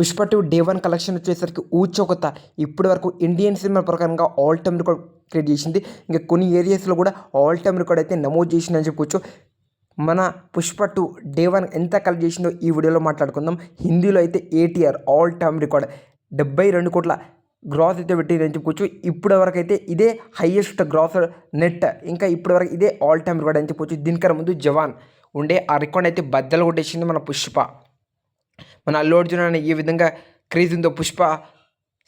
Pushpa two day one collection వచ్చేసరికి ఊచొకత ఇప్పటి వరకు ఇండియన్ సినిమా ప్రకారంగా ఆల్ టైమ్ రికార్డ్ క్రియేట్ చేసింది. ఇంకా కొన్ని ఏరియాస్లో కూడా ఆల్ టైమ్ రికార్డ్ అయితే నమోదు చేసిందని చెప్పుకోవచ్చు. మన పుష్ప టూ డే వన్ ఎంత కలెక్ట్ చేసిందో ఈ వీడియోలో మాట్లాడుకుందాం. హిందీలో అయితే ఏటీఆర్ ఆల్ టైమ్ రికార్డ్ డెబ్బై రెండు కోట్ల గ్రాస్ అయితే పెట్టిందని చెప్పుకోవచ్చు. ఇప్పటి వరకు అయితే ఇదే హైయెస్ట్ గ్రాస్ నెట్ ఇంకా ఇప్పటి వరకు ఇదే ఆల్ టైమ్ రికార్డ్ అని చెప్పుకోవచ్చు. దీనికన్నా ముందు జవాన్ ఉండే ఆ రికార్డ్ అయితే బద్దలు కొట్టేసింది మన పుష్ప. మన అల్లు అర్జున్ అనే ఏ విధంగా క్రేజ్ ఉందో పుష్ప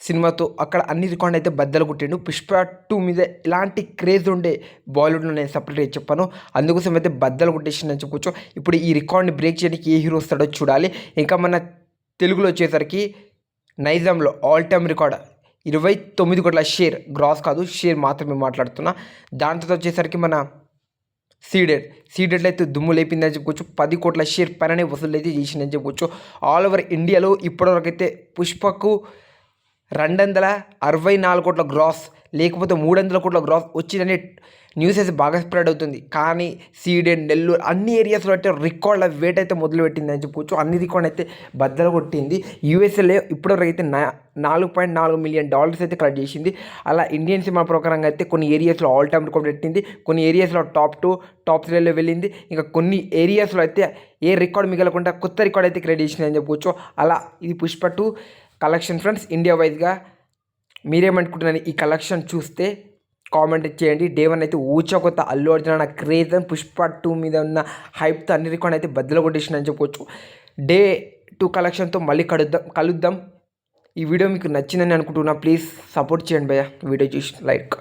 సినిమాతో అక్కడ అన్ని రికార్డు అయితే బద్దలు కొట్టిండు. పుష్ప టూ మీద ఇలాంటి క్రేజ్ ఉండే బాలీవుడ్లో నేను సపరేట్గా చెప్పాను. అందుకోసం అయితే బద్దలు కొట్టేసిందని చెప్పుకోవచ్చు ఇప్పుడు ఈ రికార్డ్ని బ్రేక్ చేయడానికి ఏ హీరో వస్తాడో చూడాలి. ఇంకా మన తెలుగులో వచ్చేసరికి నైజాంలో ఆల్ టైమ్ రికార్డ్ ఇరవై తొమ్మిది కోట్ల షేర్ గ్రాస్ కాదు షేర్ మాత్రమే మాట్లాడుతున్నా. దాంతో వచ్చేసరికి మన సీడెడ్. సీడెడ్లో అయితే దుమ్ము లేపిందని చెప్పుకోవచ్చు. పది కోట్ల షేర్ పైననే వసూలు అయితే చేసిందని చెప్పుకోవచ్చు. ఆల్ ఓవర్ ఇండియాలో ఇప్పటివరకు అయితే పుష్పకు రెండు వందల అరవై నాలుగు కోట్ల గ్రాస్ లేకపోతే మూడు వందల కోట్ల గ్రాస్ వచ్చిందనే న్యూస్ అయితే బాగా స్ప్రెడ్ అవుతుంది. కానీ సీడెడ్ నెల్లూరు అన్ని ఏరియాస్లో అయితే రికార్డ్ల వేట్ అయితే మొదలుపెట్టింది అని చెప్పుకోవచ్చు అన్ని రికార్డ్ అయితే బద్దలు కొట్టింది. యూఎస్ఏలో ఇప్పటివరకు అయితే నా నాలుగు పాయింట్ నాలుగు మిలియన్ డాలర్స్ అయితే కలెక్ట్ చేసింది. అలా ఇండియన్ సినిమా ప్రకారంగా అయితే కొన్ని ఏరియాస్లో ఆల్ టైమ్ రికార్డ్ పెట్టింది. కొన్ని ఏరియాస్లో టాప్ టూ టాప్ త్రీలో వెళ్ళింది. ఇంకా కొన్ని ఏరియాస్లో అయితే ఏ రికార్డ్ మిగలకుండా కొత్త రికార్డ్ అయితే క్రియేట్ చేసింది అని చెప్పుకోవచ్చు అలా ఇది Pushpa two collection friends India వైజ్గా మీరేమనుకుంటున్నారు? ఈ కలెక్షన్ చూస్తే కామెంట్ చేయండి. డే వన్ అయితే ఊచ కొత్త అల్లు అర్జున్ అన్న క్రేజ్ అని పుష్ప టూ మీద ఉన్న హైప్తో అన్ని రికార్డ్ అయితే బద్దలు కొట్టేసిందని చెప్పవచ్చు డే టూ కలెక్షన్తో మళ్ళీ కలుద్దాం కలుద్దాం. ఈ వీడియో మీకు నచ్చిందని అనుకుంటున్నా. ప్లీజ్ సపోర్ట్ చేయండి భయ్య. వీడియో చూసి లైక్.